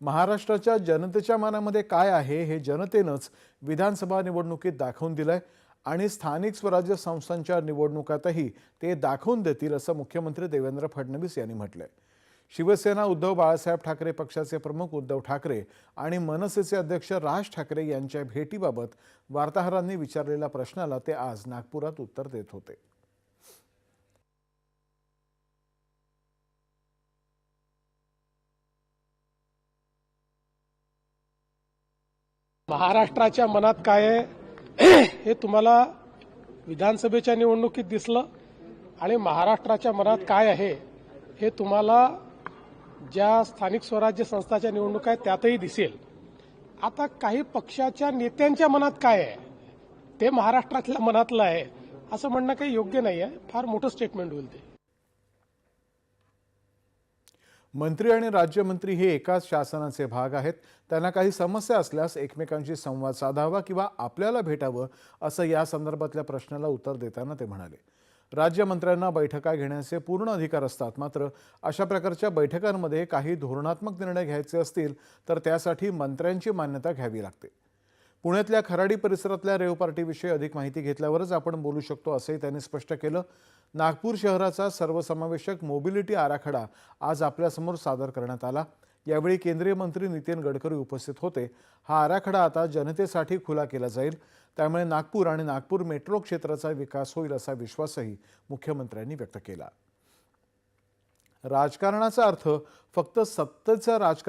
महाराष्ट्राच्या जनतेच्या मनामध्ये काय आहे हे जनतेनंच विधानसभा निवडणुकीत दाखवून दिलंय आणि स्थानिक स्वराज्य संस्थांच्या निवडणुकातही ते दाखवून देतील असं मुख्यमंत्री देवेंद्र फडणवीस यांनी म्हटलंय. शिवसेना उद्धव बाळासाहेब ठाकरे पक्षाचे प्रमुख उद्धव ठाकरे आणि मनसेचे अध्यक्ष राज ठाकरे यांच्या भेटीबाबत वार्ताहरांनी विचारलेल्या प्रश्नाला ते आज नागपुरात उत्तर देत होते. महाराष्ट्राच्या मनात काय आहे हे तुम्हाला विधानसभेच्या निवडणुकीत दिसलं आणि महाराष्ट्राच्या मनात काय आहे हे तुम्हाला ज्या स्थानिक स्वराज्य संस्थाच्या निवडणुका आहेत त्यातही दिसेल. आता काही पक्षाच्या नेत्यांच्या मनात काय आहे ते महाराष्ट्रातल्या मनातलं आहे असं म्हणणं काही योग्य नाही आहे फार मोठं स्टेटमेंट होईल ते. मंत्री आणि राज्यमंत्री हे एकाच शासनाचे भाग आहेत. त्यांना काही समस्या असल्यास एकमेकांशी संवाद साधावा किंवा आपल्याला भेटावं असं या संदर्भातल्या प्रश्नाला उत्तर देताना ते म्हणाले. राज्यमंत्र्यांना बैठका घेण्याचे पूर्ण अधिकार असतात. मात्र अशा प्रकारच्या बैठकांमध्ये काही धोरणात्मक निर्णय घ्यायचे असतील तर त्यासाठी मंत्र्यांची मान्यता घ्यावी लागते. पुण्यातल्या खराडी परिसरातल्या रेव पार्टीविषयी अधिक माहिती घेतल्यावरच आपण बोलू शकतो असंही त्यांनी स्पष्ट केलं. नागपूर शहराचा सर्वसमावेशक मोबिलिटी आराखडा आज आपल्यासमोर सादर करण्यात आला. यावेळी केंद्रीय मंत्री नितीन गडकरी उपस्थित होते. हा आराखडा आता जनतेसाठी खुला केला जाईल. त्यामुळे नागपूर आणि नागपूर मेट्रो क्षेत्राचा विकास होईल असा विश्वासही मुख्यमंत्र्यांनी व्यक्त केला. राजकारणाचा अर्थ फक्त सत्तेचं राजकारण